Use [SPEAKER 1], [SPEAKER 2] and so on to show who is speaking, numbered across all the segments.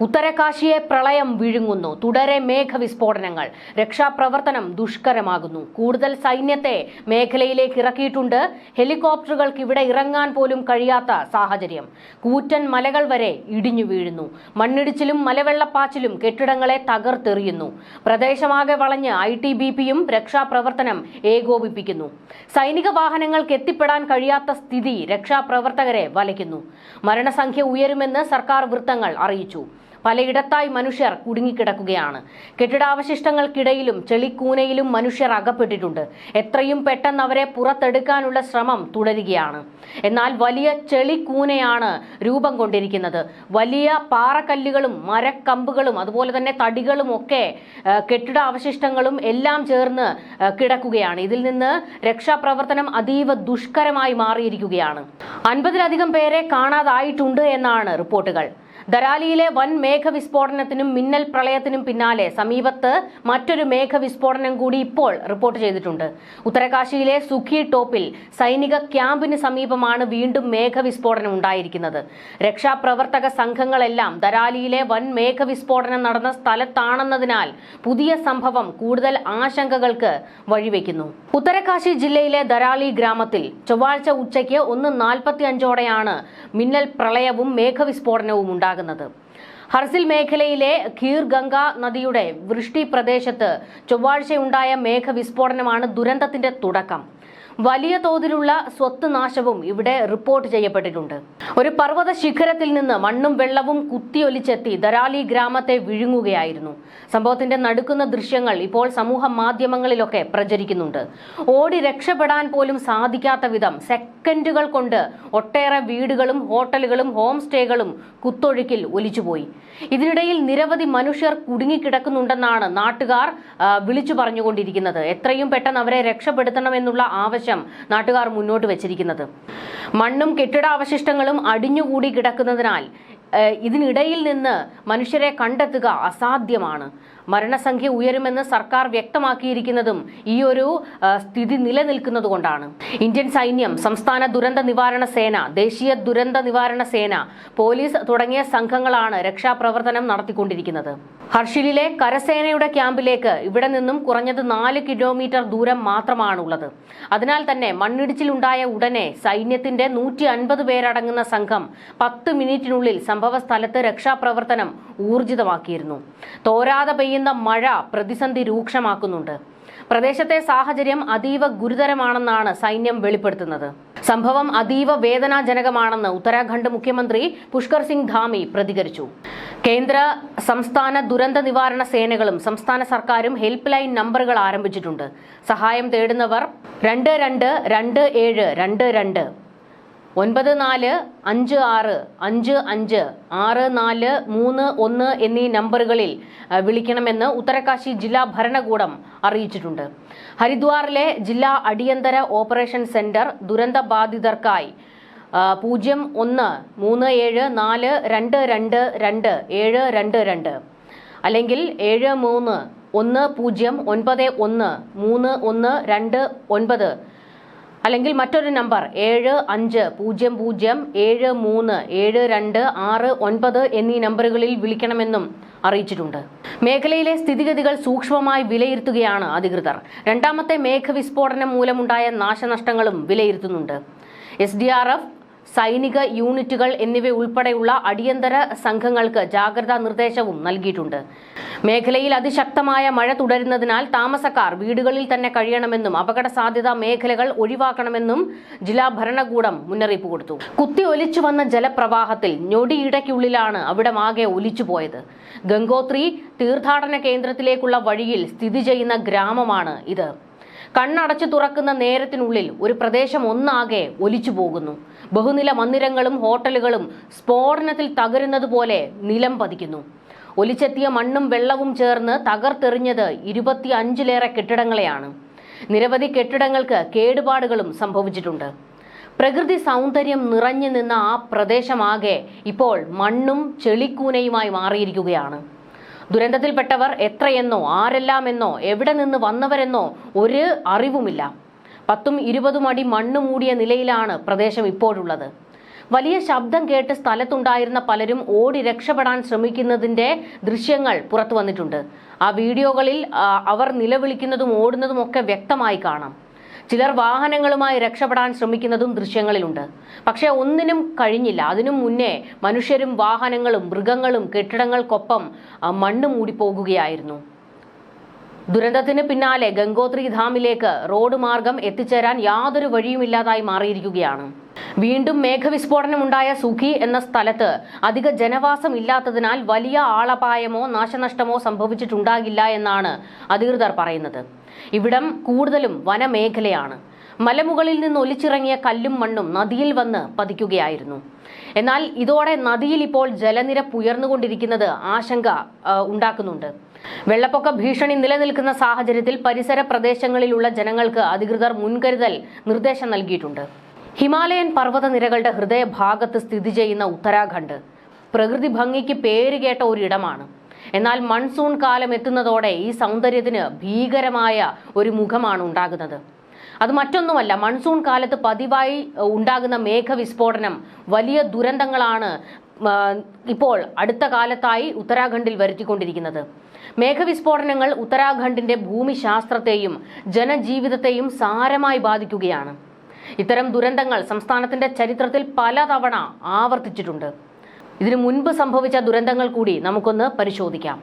[SPEAKER 1] ഉത്തരകാശിയെ പ്രളയം വിഴുങ്ങുന്നു. തുടരെ മേഘവിസ്ഫോടനങ്ങൾ. രക്ഷാപ്രവർത്തനം ദുഷ്കരമാകുന്നു. കൂടുതൽ സൈന്യത്തെ മേഖലയിലേക്ക് ഇറക്കിയിട്ടുണ്ട്. ഹെലികോപ്റ്ററുകൾക്ക് ഇവിടെ ഇറങ്ങാൻ പോലും കഴിയാത്ത സാഹചര്യം. കൂറ്റൻ മലകൾ വരെ ഇടിഞ്ഞു വീഴുന്നു. മണ്ണിടിച്ചിലും മലവെള്ളപ്പാച്ചിലും കെട്ടിടങ്ങളെ തകർത്തെറിയുന്നു. പ്രദേശമാകെ വളഞ്ഞ് ഐ ടി ബി പിയും രക്ഷാപ്രവർത്തനം ഏകോപിപ്പിക്കുന്നു. സൈനിക വാഹനങ്ങൾക്ക് എത്തിപ്പെടാൻ കഴിയാത്ത സ്ഥിതി രക്ഷാപ്രവർത്തകരെ വലയ്ക്കുന്നു. മരണസംഖ്യ ഉയരുമെന്ന് സർക്കാർ വൃത്തങ്ങൾ അറിയിച്ചു. പലയിടത്തായി മനുഷ്യർ കുടുങ്ങിക്കിടക്കുകയാണ്. കെട്ടിടാവശിഷ്ടങ്ങൾക്കിടയിലും ചെളിക്കൂനയിലും മനുഷ്യർ അകപ്പെട്ടിട്ടുണ്ട്. എത്രയും പെട്ടെന്ന് അവരെ പുറത്തെടുക്കാനുള്ള ശ്രമം തുടരുകയാണ്. എന്നാൽ വലിയ ചെളിക്കൂനയാണ് രൂപം കൊണ്ടിരിക്കുന്നത്. വലിയ പാറക്കല്ലുകളും മരക്കമ്പുകളും അതുപോലെ തന്നെ തടികളും ഒക്കെ കെട്ടിടാവശിഷ്ടങ്ങളും എല്ലാം ചേർന്ന് കിടക്കുകയാണ്. ഇതിൽ നിന്ന് രക്ഷാപ്രവർത്തനം അതീവ ദുഷ്കരമായി മാറിയിരിക്കുകയാണ്. അൻപതിലധികം പേരെ കാണാതായിട്ടുണ്ട് എന്നാണ് റിപ്പോർട്ടുകൾ. ദരാലിയിലെ വൻ മേഘവിസ്ഫോടനത്തിനും മിന്നൽ പ്രളയത്തിനും പിന്നാലെ സമീപത്ത് മറ്റൊരു മേഘവിസ്ഫോടനം കൂടി ഇപ്പോൾ റിപ്പോർട്ട് ചെയ്തിട്ടുണ്ട്. ഉത്തരകാശിയിലെ സുഖി ടോപ്പിൽ സൈനിക ക്യാമ്പിന് സമീപമാണ് വീണ്ടും മേഘവിസ്ഫോടനം ഉണ്ടായിരിക്കുന്നത്. രക്ഷാപ്രവർത്തക സംഘങ്ങളെല്ലാം ദരാലിയിലെ വൻ മേഘവിസ്ഫോടനം നടന്ന സ്ഥലത്താണെന്നതിനാൽ പുതിയ സംഭവം കൂടുതൽ ആശങ്കകൾക്ക് വഴിവെക്കുന്നു. ഉത്തരകാശി ജില്ലയിലെ ദരാലി ഗ്രാമത്തിൽ ചൊവ്വാഴ്ച ഉച്ചയ്ക്ക് ഒന്ന് നാൽപ്പത്തി അഞ്ചോടെയാണ് മിന്നൽ പ്രളയവും മേഘവിസ്ഫോടനവും ഉണ്ടാകുന്നത്. ഹർസിൽ മേഖലയിലെ ഖീർ ഗംഗ നദിയുടെ വൃഷ്ടി പ്രദേശത്ത് ചൊവ്വാഴ്ചയുണ്ടായ മേഘവിസ്ഫോടനമാണ് ദുരന്തത്തിന്റെ തുടക്കം. വലിയ തോതിലുള്ള സ്വത്ത് നാശവും ഇവിടെ റിപ്പോർട്ട് ചെയ്യപ്പെട്ടിട്ടുണ്ട്. ഒരു പർവത ശിഖരത്തിൽ നിന്ന് മണ്ണും വെള്ളവും കുത്തിയൊലിച്ചെത്തി ദരാലി ഗ്രാമത്തെ വിഴുങ്ങുകയായിരുന്നു. സംഭവത്തിന്റെ നടുക്കുന്ന ദൃശ്യങ്ങൾ ഇപ്പോൾ സമൂഹ മാധ്യമങ്ങളിലൊക്കെ പ്രചരിക്കുന്നുണ്ട്. ഓടി രക്ഷപ്പെടാൻ പോലും സാധിക്കാത്ത വിധം സെക്കൻഡുകൾ കൊണ്ട് ഒട്ടേറെ വീടുകളും ഹോട്ടലുകളും ഹോം സ്റ്റേകളും കുത്തൊഴുക്കിൽ ഒലിച്ചുപോയി. ഇതിനിടയിൽ നിരവധി മനുഷ്യർ കുടുങ്ങിക്കിടക്കുന്നുണ്ടെന്നാണ് നാട്ടുകാർ വിളിച്ചു പറഞ്ഞുകൊണ്ടിരിക്കുന്നത്. എത്രയും പെട്ടെന്ന് അവരെ രക്ഷപ്പെടുത്തണമെന്നുള്ള ആവശ്യം നാട്ടുകാർ മുന്നോട്ട് വെച്ചിരിക്കുന്നത്. മണ്ണും കെട്ടിടാവശിഷ്ടങ്ങളും അടിഞ്ഞുകൂടി കിടക്കുന്നതിനാൽ ഇതിനിടയിൽ നിന്ന് മനുഷ്യരെ കണ്ടെത്തുക അസാധ്യമാണ്. മരണസംഖ്യ ഉയരുമെന്ന് സർക്കാർ വ്യക്തമാക്കിയിരിക്കുന്നതും ഈ ഒരു സ്ഥിതി നിലനിൽക്കുന്നത് കൊണ്ടാണ്. ഇന്ത്യൻ സൈന്യം സംസ്ഥാന ദുരന്ത നിവാരണ സേന ദേശീയ ദുരന്ത നിവാരണ സേന പോലീസ് തുടങ്ങിയ സംഘങ്ങളാണ് രക്ഷാപ്രവർത്തനം നടത്തിക്കൊണ്ടിരിക്കുന്നത്. ഹർഷിലിലെ കരസേനയുടെ ക്യാമ്പിലേക്ക് ഇവിടെ നിന്നും കുറഞ്ഞത് നാല് കിലോമീറ്റർ ദൂരം മാത്രമാണുള്ളത്. അതിനാൽ തന്നെ മണ്ണിടിച്ചിലുണ്ടായ ഉടനെ സൈന്യത്തിന്റെ നൂറ്റി അൻപത് പേരടങ്ങുന്ന സംഘം പത്ത് മിനിറ്റിനുള്ളിൽ സംഭവ സ്ഥലത്ത് രക്ഷാപ്രവർത്തനം ഊർജിതമാക്കിയിരുന്നു. തോരാതെ പെയ്യുന്ന മഴ പ്രതിസന്ധി രൂക്ഷമാക്കുന്നുണ്ട്. പ്രദേശത്തെ സാഹചര്യം അതീവ ഗുരുതരമാണെന്നാണ് സൈന്യം വെളിപ്പെടുത്തുന്നത്. സംഭവം അതീവ വേദനാജനകമാണെന്ന് ഉത്തരാഖണ്ഡ് മുഖ്യമന്ത്രി പുഷ്കർ സിംഗ് ധാമി പ്രതികരിച്ചു. കേന്ദ്ര സംസ്ഥാന ദുരന്ത നിവാരണ സേനകളും സംസ്ഥാന സർക്കാരും ഹെൽപ്പ് ലൈൻ നമ്പറുകൾ ആരംഭിച്ചിട്ടുണ്ട്. സഹായം തേടുന്നവർ രണ്ട് രണ്ട് രണ്ട് ഏഴ് രണ്ട് രണ്ട്. ഒൻപത് നാല് അഞ്ച് ആറ് അഞ്ച് അഞ്ച് ആറ് നാല് മൂന്ന് ഒന്ന് എന്നീ നമ്പറുകളിൽ വിളിക്കണമെന്ന് ഉത്തരകാശി ജില്ലാ ഭരണകൂടം അറിയിച്ചിട്ടുണ്ട്. ഹരിദ്വാറിലെ ജില്ലാ അടിയന്തര ഓപ്പറേഷൻ സെന്റർ ദുരന്ത ബാധിതർക്കായി പൂജ്യം ഒന്ന് മൂന്ന് ഏഴ് നാല് രണ്ട് രണ്ട് രണ്ട് ഏഴ് രണ്ട് രണ്ട് അല്ലെങ്കിൽ ഏഴ് മൂന്ന് ഒന്ന് പൂജ്യം ഒൻപത് ഒന്ന് മൂന്ന് ഒന്ന് രണ്ട് ഒൻപത് അല്ലെങ്കിൽ മറ്റൊരു നമ്പർ ഏഴ് അഞ്ച് പൂജ്യം പൂജ്യം ഏഴ് മൂന്ന് ഏഴ് രണ്ട് ആറ് ഒൻപത് എന്നീ നമ്പറുകളിൽ വിളിക്കണമെന്നും അറിയിച്ചിട്ടുണ്ട്. മേഖലയിലെ സ്ഥിതിഗതികൾ സൂക്ഷ്മമായി വിലയിരുത്തുകയാണ് അധികൃതർ. രണ്ടാമത്തെ മേഘവിസ്ഫോടനം മൂലമുണ്ടായ നാശനഷ്ടങ്ങളും വിലയിരുത്തുന്നുണ്ട്. എസ് ഡി ആർ എഫ് സൈനിക യൂണിറ്റുകൾ എന്നിവ ഉൾപ്പെടെയുള്ള അടിയന്തര സംഘങ്ങൾക്ക് ജാഗ്രതാ നിർദ്ദേശവും നൽകിയിട്ടുണ്ട്. മേഖലയിൽ അതിശക്തമായ മഴ തുടരുന്നതിനാൽ താമസക്കാർ വീടുകളിൽ തന്നെ കഴിയണമെന്നും അപകട സാധ്യതാ മേഖലകൾ ഒഴിവാക്കണമെന്നും ജില്ലാ ഭരണകൂടം മുന്നറിയിപ്പ് കൊടുത്തു. കുത്തി ഒലിച്ചു വന്ന ജലപ്രവാഹത്തിൽ ഞൊടിയിടയ്ക്കുള്ളിലാണ് അവിടമാകെ ഒലിച്ചുപോയത് ഗംഗോത്രി തീർത്ഥാടന കേന്ദ്രത്തിലേക്കുള്ള വഴിയിൽ സ്ഥിതി ചെയ്യുന്ന ഗ്രാമമാണ് ഇത്. കണ്ണടച്ചു തുറക്കുന്ന നേരത്തിനുള്ളിൽ ഒരു പ്രദേശം ഒന്നാകെ ഒലിച്ചു പോകുന്നു. ബഹുനില മന്ദിരങ്ങളും ഹോട്ടലുകളും സ്ഫോടനത്തിൽ തകരുന്നത് പോലെ നിലം പതിക്കുന്നു. ഒലിച്ചെത്തിയ മണ്ണും വെള്ളവും ചേർന്ന് തകർത്തെറിഞ്ഞത് ഇരുപത്തി അഞ്ചിലേറെ കെട്ടിടങ്ങളെയാണ്. നിരവധി കെട്ടിടങ്ങൾക്ക് കേടുപാടുകളും സംഭവിച്ചിട്ടുണ്ട്. പ്രകൃതി സൗന്ദര്യം നിറഞ്ഞു നിന്ന ആ പ്രദേശമാകെ ഇപ്പോൾ മണ്ണും ചെളിക്കൂനയുമായി മാറിയിരിക്കുകയാണ്. ദുരന്തത്തിൽപ്പെട്ടവർ എത്രയെന്നോ ആരെല്ലാമെന്നോ എവിടെ നിന്ന് വന്നവരെന്നോ ഒരു അറിവുമില്ല. പത്തും ഇരുപതും അടി മണ്ണ് മൂടിയ നിലയിലാണ് പ്രദേശം ഇപ്പോഴുള്ളത്. വലിയ ശബ്ദം കേട്ട് സ്ഥലത്തുണ്ടായിരുന്ന പലരും ഓടി രക്ഷപ്പെടാൻ ശ്രമിക്കുന്നതിന്റെ ദൃശ്യങ്ങൾ പുറത്തു വന്നിട്ടുണ്ട്. ആ വീഡിയോകളിൽ അവർ നിലവിളിക്കുന്നതും ഓടുന്നതും ഒക്കെ വ്യക്തമായി കാണാം. ചിലർ വാഹനങ്ങളുമായി രക്ഷപ്പെടാൻ ശ്രമിക്കുന്നതും ദൃശ്യങ്ങളിലുണ്ട്. പക്ഷേ ഒന്നിനും കഴിഞ്ഞില്ല. അതിനും മുന്നേ മനുഷ്യരും വാഹനങ്ങളും മൃഗങ്ങളും കെട്ടിടങ്ങൾക്കൊപ്പം മണ്ണ് മൂടിപ്പോകുകയായിരുന്നു. ദുരന്തത്തിന് പിന്നാലെ ഗംഗോത്രി ധാമിലേക്ക് റോഡ് മാർഗം എത്തിച്ചേരാൻ യാതൊരു വഴിയുമില്ലാതായി മാറിയിരിക്കുകയാണ്. വീണ്ടും മേഘവിസ്ഫോടനമുണ്ടായ സുഖി എന്ന സ്ഥലത്ത് അധിക ജനവാസം ഇല്ലാത്തതിനാൽ വലിയ ആളപായമോ നാശനഷ്ടമോ സംഭവിച്ചിട്ടുണ്ടാകില്ല എന്നാണ് അധികൃതർ പറയുന്നത്. ഇവിടം കൂടുതലും വനമേഖലയാണ്. മലമുകളിൽ നിന്ന് ഒലിച്ചിറങ്ങിയ കല്ലും മണ്ണും നദിയിൽ വന്ന് പതിക്കുകയായിരുന്നു. എന്നാൽ ഇതോടെ നദിയിൽ ഇപ്പോൾ ജലനിരപ്പ് ഉയർന്നുകൊണ്ടിരിക്കുന്നത് ആശങ്ക ഉണ്ടാക്കുന്നുണ്ട്. വെള്ളപ്പൊക്ക ഭീഷണി നിലനിൽക്കുന്ന സാഹചര്യത്തിൽ പരിസര പ്രദേശങ്ങളിലുള്ള ജനങ്ങൾക്ക് അധികൃതർ മുൻകരുതൽ നിർദ്ദേശം നൽകിയിട്ടുണ്ട്. ഹിമാലയൻ പർവതനിരകളുടെ ഹൃദയഭാഗത്ത് സ്ഥിതി ചെയ്യുന്ന ഉത്തരാഖണ്ഡ്. പ്രകൃതി ഭംഗിക്ക് പേരുകേട്ട ഒരിടമാണ്. എന്നാൽ മൺസൂൺ കാലം എത്തുന്നതോടെ ഈ സൗന്ദര്യത്തിന് ഭീകരമായ ഒരു മുഖമാണ് ഉണ്ടാകുന്നത്. അത് മറ്റൊന്നുമല്ല മൺസൂൺ കാലത്ത് പതിവായി ഉണ്ടാകുന്ന മേഘവിസ്ഫോടനം വലിയ ദുരന്തങ്ങളാണ് ഇപ്പോൾ അടുത്ത കാലത്തായി ഉത്തരാഖണ്ഡിൽ വരുത്തിക്കൊണ്ടിരിക്കുന്നത്. മേഘവിസ്ഫോടനങ്ങൾ ഉത്തരാഖണ്ഡിന്റെ ഭൂമിശാസ്ത്രത്തെയും ജനജീവിതത്തെയും സാരമായി ബാധിക്കുകയാണ്. ഇത്തരം ദുരന്തങ്ങൾ സംസ്ഥാനത്തിന്റെ ചരിത്രത്തിൽ പലതവണ ആവർത്തിച്ചിട്ടുണ്ട്. ഇതിനു മുൻപ് സംഭവിച്ച ദുരന്തങ്ങൾ കൂടി നമുക്കൊന്ന് പരിശോധിക്കാം.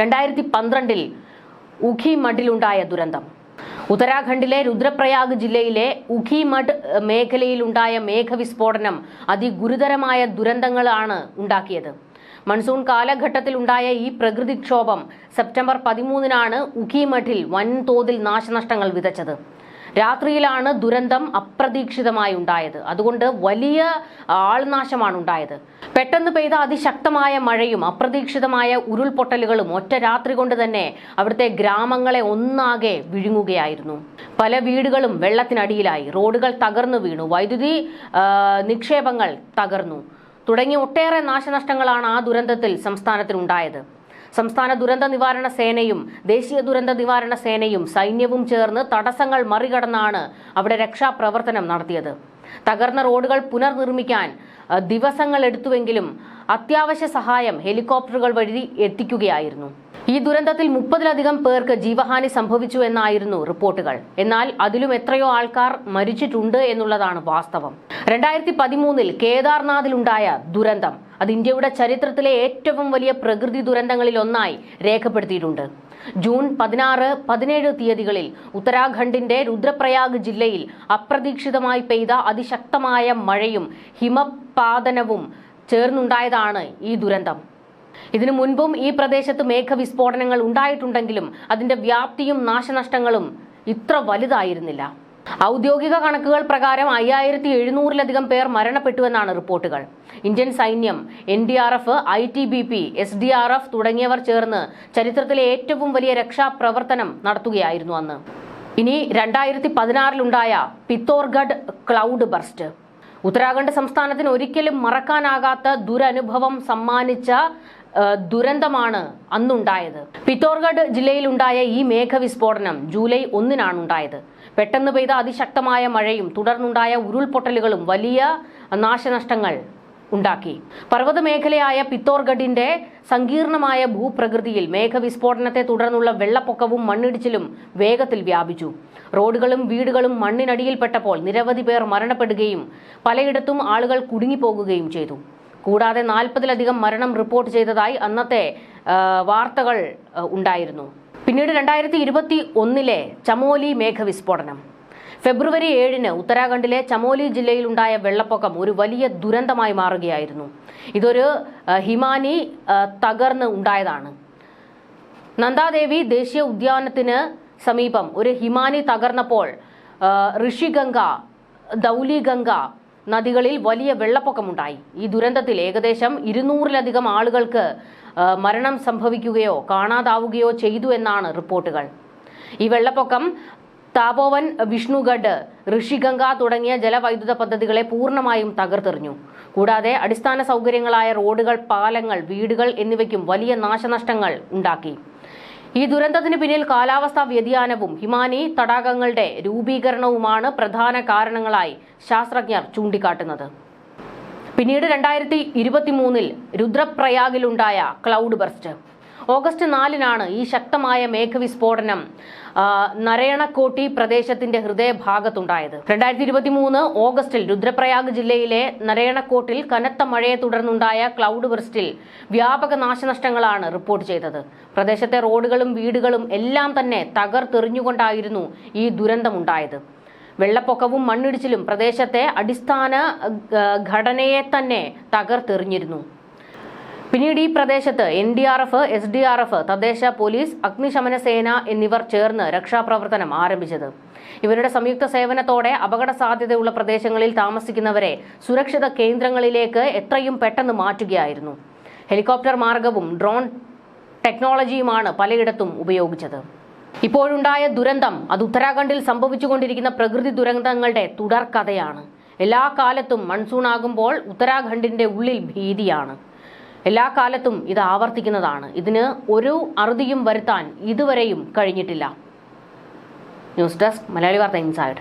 [SPEAKER 1] രണ്ടായിരത്തി പന്ത്രണ്ടിൽ ഉഖി മഠിലുണ്ടായ ദുരന്തം. ഉത്തരാഖണ്ഡിലെ രുദ്രപ്രയാഗ് ജില്ലയിലെ ഉഖി ഉഖിമഡ് മേഖലയിലുണ്ടായ മേഘവിസ്ഫോടനം അതിഗുരുതരമായ ദുരന്തങ്ങളാണ് ഉണ്ടാക്കിയത്. മൺസൂൺ കാലഘട്ടത്തിലുണ്ടായ ഈ പ്രകൃതിക്ഷോഭം സെപ്റ്റംബർ പതിമൂന്നിനാണ് ഉഖിമഠിൽ വൻതോതിൽ നാശനഷ്ടങ്ങൾ വിതച്ചത്. രാത്രിയിലാണ് ദുരന്തം അപ്രതീക്ഷിതമായി ഉണ്ടായത്. അതുകൊണ്ട് വലിയ ആൾനാശമാണ് ഉണ്ടായത് പെട്ടെന്ന് പെയ്ത അതിശക്തമായ മഴയും അപ്രതീക്ഷിതമായ ഉരുൾപൊട്ടലുകളും ഒറ്റ രാത്രി കൊണ്ട് തന്നെ അവിടുത്തെ ഗ്രാമങ്ങളെ ഒന്നാകെ വിഴുങ്ങുകയായിരുന്നു. പല വീടുകളും വെള്ളത്തിനടിയിലായി. റോഡുകൾ തകർന്നു വീണു. വൈദ്യുതി നിക്ഷേപങ്ങൾ തകർന്നു. തുടങ്ങി ഒട്ടേറെ നാശനഷ്ടങ്ങളാണ് ആ ദുരന്തത്തിൽ സംസ്ഥാനത്തിനുണ്ടായത്. സംസ്ഥാന ദുരന്ത നിവാരണ സേനയും ദേശീയ ദുരന്ത നിവാരണ സേനയും സൈന്യവും ചേർന്ന് തടസ്സങ്ങൾ മറികടന്നാണ് അവിടെ രക്ഷാപ്രവർത്തനം നടത്തിയത്. തകർന്ന റോഡുകൾ പുനർനിർമ്മിക്കാൻ ദിവസങ്ങൾ എടുത്തുവെങ്കിലും അത്യാവശ്യ സഹായം ഹെലികോപ്റ്ററുകൾ വഴി എത്തിക്കുകയായിരുന്നു. ഈ ദുരന്തത്തിൽ മുപ്പതിലധികം പേർക്ക് ജീവഹാനി സംഭവിച്ചു എന്നായിരുന്നു റിപ്പോർട്ടുകൾ. എന്നാൽ അതിലും എത്രയോ ആൾക്കാർ മരിച്ചിട്ടുണ്ട് എന്നുള്ളതാണ് വാസ്തവം. രണ്ടായിരത്തി പതിമൂന്നിൽ കേദാർനാഥിലുണ്ടായ ദുരന്തം അത് ഇന്ത്യയുടെ ചരിത്രത്തിലെ ഏറ്റവും വലിയ പ്രകൃതി ദുരന്തങ്ങളിൽ ഒന്നായി രേഖപ്പെടുത്തിയിട്ടുണ്ട്. ജൂൺ പതിനാറ് പതിനേഴ് തീയതികളിൽ ഉത്തരാഖണ്ഡിന്റെ രുദ്രപ്രയാഗ് ജില്ലയിൽ അപ്രതീക്ഷിതമായി പെയ്ത അതിശക്തമായ മഴയും ഹിമപാതനവും ചേർന്നുണ്ടായതാണ് ഈ ദുരന്തം. ഇതിനു മുൻപും ഈ പ്രദേശത്ത് മേഘവിസ്ഫോടനങ്ങൾ ഉണ്ടായിട്ടുണ്ടെങ്കിലും അതിന്റെ വ്യാപ്തിയും നാശനഷ്ടങ്ങളും ഇത്ര വലുതായിരുന്നില്ല. ഔദ്യോഗിക കണക്കുകൾ പ്രകാരം അയ്യായിരത്തി എഴുന്നൂറിലധികം പേർ മരണപ്പെട്ടുവെന്നാണ് റിപ്പോർട്ടുകൾ. ഇന്ത്യൻ സൈന്യം N D R F I T B P S D R F തുടങ്ങിയവർ ചേർന്ന് ചരിത്രത്തിലെ ഏറ്റവും വലിയ രക്ഷാപ്രവർത്തനം നടത്തുകയായിരുന്നു അന്ന്. ഇനി രണ്ടായിരത്തി പതിനാറിലുണ്ടായ പിത്തോർഗഡ് ക്ലൗഡ് ബർസ്റ്റ്. ഉത്തരാഖണ്ഡ് സംസ്ഥാനത്തിന് ഒരിക്കലും മറക്കാനാകാത്ത ദുരനുഭവം സമ്മാനിച്ച ദുരന്തമാണ് അന്നുണ്ടായത്. പിത്തോർഗഡ് ജില്ലയിലുണ്ടായ ഈ മേഘവിസ്ഫോടനം ജൂലൈ ഒന്നിനാണ് ഉണ്ടായത് പെട്ടെന്ന് പെയ്ത അതിശക്തമായ മഴയും തുടർന്നുണ്ടായ ഉരുൾപൊട്ടലുകളും വലിയ നാശനഷ്ടങ്ങൾ ഉണ്ടാക്കി. പർവത മേഖലയായ പിത്തോർഗഡിന്റെ സങ്കീർണമായ ഭൂപ്രകൃതിയിൽ മേഘവിസ്ഫോടനത്തെ തുടർന്നുള്ള വെള്ളപ്പൊക്കവും മണ്ണിടിച്ചിലും വേഗത്തിൽ വ്യാപിച്ചു. റോഡുകളും വീടുകളും മണ്ണിനടിയിൽപ്പെട്ടപ്പോൾ നിരവധി പേർ മരണപ്പെടുകയും പലയിടത്തും ആളുകൾ കുടുങ്ങിപ്പോകുകയും ചെയ്തു. കൂടാതെ നാൽപ്പതിലധികം മരണം റിപ്പോർട്ട് ചെയ്തതായി അന്നത്തെ വാർത്തകൾ ഉണ്ടായിരുന്നു. പിന്നീട് രണ്ടായിരത്തി ഇരുപത്തി ഒന്നിലെ ചമോലി മേഘവിസ്ഫോടനം. ഫെബ്രുവരി ഏഴിന് ഉത്തരാഖണ്ഡിലെ ചമോലി ജില്ലയിലുണ്ടായ വെള്ളപ്പൊക്കം ഒരു വലിയ ദുരന്തമായി മാറുകയായിരുന്നു. ഇതൊരു ഹിമാനി തകർന്ന് ഉണ്ടായതാണ്. നന്ദാദേവി ദേശീയ ഉദ്യാനത്തിന് സമീപം ഒരു ഹിമാനി തകർന്നപ്പോൾ ഋഷിഗംഗ ദൗലിഗംഗ നദികളിൽ വലിയ വെള്ളപ്പൊക്കമുണ്ടായി. ഈ ദുരന്തത്തിൽ ഏകദേശം ഇരുന്നൂറിലധികം ആളുകൾക്ക് മരണം സംഭവിക്കുകയോ കാണാതാവുകയോ ചെയ്തു എന്നാണ് റിപ്പോർട്ടുകൾ. ഈ വെള്ളപ്പൊക്കം താപോവൻ വിഷ്ണുഗഡ് ഋഷിഗംഗ തുടങ്ങിയ ജലവൈദ്യുത പദ്ധതികളെ പൂർണമായും തകർത്തെറിഞ്ഞു. കൂടാതെ അടിസ്ഥാന സൗകര്യങ്ങളായ റോഡുകൾ പാലങ്ങൾ വീടുകൾ എന്നിവയ്ക്കും വലിയ നാശനഷ്ടങ്ങൾ ഉണ്ടാക്കി. ഈ ദുരന്തത്തിന് പിന്നിൽ കാലാവസ്ഥാ വ്യതിയാനവും ഹിമാനി തടാകങ്ങളുടെ രൂപീകരണവുമാണ് പ്രധാന കാരണങ്ങളായി ശാസ്ത്രജ്ഞർ ചൂണ്ടിക്കാട്ടുന്നത്. പിന്നീട് രണ്ടായിരത്തി ഇരുപത്തി മൂന്നിൽ രുദ്രപ്രയാഗിലുണ്ടായ ക്ലൗഡ് ബർസ്റ്റ്. ഓഗസ്റ്റ് നാലിനാണ് ഈ ശക്തമായ മേഘവിസ്ഫോടനം നരയണക്കോട്ടി പ്രദേശത്തിന്റെ ഹൃദയഭാഗത്തുണ്ടായത്. രണ്ടായിരത്തി ഇരുപത്തി മൂന്ന് ഓഗസ്റ്റിൽ രുദ്രപ്രയാഗ് ജില്ലയിലെ നരയണക്കോട്ടിൽ കനത്ത മഴയെ തുടർന്നുണ്ടായ ക്ലൗഡ് ബർസ്റ്റിൽ വ്യാപക നാശനഷ്ടങ്ങളാണ് റിപ്പോർട്ട് ചെയ്തത്. പ്രദേശത്തെ റോഡുകളും വീടുകളും എല്ലാം തന്നെ തകർത്തെറിഞ്ഞുകൊണ്ടായിരുന്നു ഈ ദുരന്തമുണ്ടായത്. വെള്ളപ്പൊക്കവും മണ്ണിടിച്ചിലും പ്രദേശത്തെ അടിസ്ഥാന ഘടനയെ തന്നെ തകർത്തെറിഞ്ഞിരുന്നു. പിന്നീട് ഈ പ്രദേശത്ത് N D R F S D R F തദ്ദേശ പോലീസ് അഗ്നിശമന സേന എന്നിവർ ചേർന്ന് രക്ഷാപ്രവർത്തനം ആരംഭിച്ചത്. ഇവരുടെ സംയുക്ത സേവനത്തോടെ അപകട സാധ്യതയുള്ള പ്രദേശങ്ങളിൽ താമസിക്കുന്നവരെ സുരക്ഷിത കേന്ദ്രങ്ങളിലേക്ക് എത്രയും പെട്ടെന്ന് മാറ്റുകയായിരുന്നു. ഹെലികോപ്റ്റർ മാർഗവും ഡ്രോൺ ടെക്നോളജിയുമാണ് പലയിടത്തും ഉപയോഗിച്ചത്. ഇപ്പോഴുണ്ടായ ദുരന്തം അത് ഉത്തരാഖണ്ഡിൽ സംഭവിച്ചുകൊണ്ടിരിക്കുന്ന പ്രകൃതി ദുരന്തങ്ങളുടെ തുടർക്കഥയാണ്. എല്ലാ കാലത്തും മൺസൂൺ ആകുമ്പോൾ ഉത്തരാഖണ്ഡിന്റെ ഉള്ളിൽ ഭീതിയാണ്. എല്ലാ കാലത്തും ഇത് ആവർത്തിക്കുന്നതാണ്. ഇതിന് ഒരു അറുതിയും വരുത്താൻ ഇതുവരെയും കഴിഞ്ഞിട്ടില്ല. ന്യൂസ് ഡെസ്ക് മലയാളി വാർത്ത ഇൻസൈഡ്.